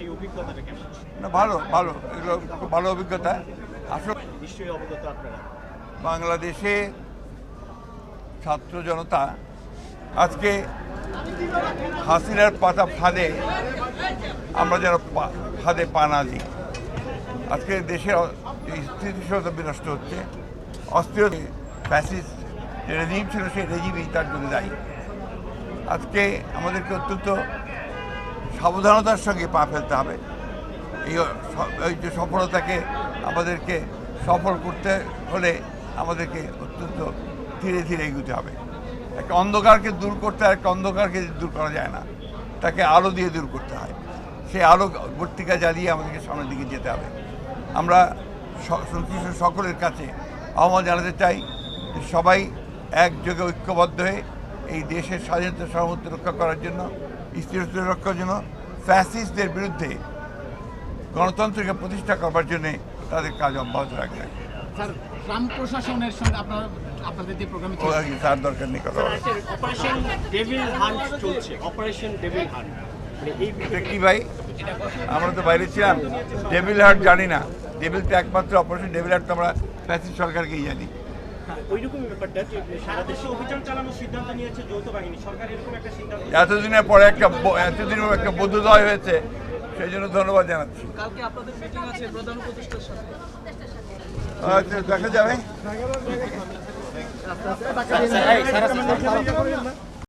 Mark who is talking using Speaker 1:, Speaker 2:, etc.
Speaker 1: সেই অভিজ্ঞতাটা কেমন?
Speaker 2: না ভালো ভালো। এগুলো খুব ভালো অভিজ্ঞতা। আসলে
Speaker 1: নিশ্চয়ই অবগত আপনারা।
Speaker 2: বাংলাদেশে ছাত্র জনতা আজকে হাসিনার পাতা ফাঁদে আমরা যেন ফাঁদে পা না দিই। আজকে দেশের স্থিতিশীলতা বিনষ্ট হচ্ছে। অস্থির ফ্যাসিস্ট যে রেজিম ছিল সেই রেজিমই তার জন্য দায়ী। আজকে আমাদেরকে অত্যন্ত সাবধানতার সঙ্গে পা ফেলতে হবে। এই ওই যে সফলতাকে আমাদেরকে সফল করতে হলে আমাদেরকে অত্যন্ত ধীরে ধীরে এগুতে হবে। একটা অন্ধকারকে দূর করতে আর একটা অন্ধকারকে দূর করা যায় না। তাকে আলো দিয়ে দূর করতে হয়। সেই আলো বর্তিকা জ্বালিয়ে আমাদেরকে সামনের দিকে যেতে হবে। আমরা সংশ্লিষ্ট সকলের কাছে আহ্বান জানাতে চাই যে সবাই একযোগে ঐক্যবদ্ধ হয়ে এই দেশের স্বাধীনতা সার্বভৌমত্ব রক্ষা করার জন্য, স্থিরতা রক্ষার জন্য ফ্যাসিস্টদের বিরুদ্ধে গণতন্ত্রকে প্রতিষ্ঠা করবার জন্য তাদের কাজ অব্যাহত রাখবে
Speaker 3: স্যার ট্রাম্প প্রশাসনের সঙ্গে আপনারা আপনাদের যে প্রোগ্রামে
Speaker 2: ও আর কি তার দরকার নেই কথা বলার।
Speaker 1: অপারেশন ডেভিল হান্ট চলছে। অপারেশন ডেভিল হান্ট মানে
Speaker 2: এটা কি ভাই? আমরা তো বাইরে ছিলাম। ডেভিল হার্ট জানি না। ডেভিল তো একমাত্র অপারেশন ডেভিল হার্ট তো আমরা ফ্যাসিস্ট সরকারকেই জানি।
Speaker 1: ওই ব্যাপারটা যে সারা দেশে অভিযান চালানোর সিদ্ধান্ত নিয়েছে যৌথ বাহিনী সরকার এরকম একটা সিদ্ধান্ত
Speaker 2: এতদিনের পরে একটা এতদিন এতদিনের একটা বোধোদয় হয়েছে সেই জন্য ধন্যবাদ জানাচ্ছি
Speaker 4: কালকে আপনাদের মিটিং আছে প্রধান উপদেষ্টার সাথে
Speaker 2: আচ্ছা দেখা যাবে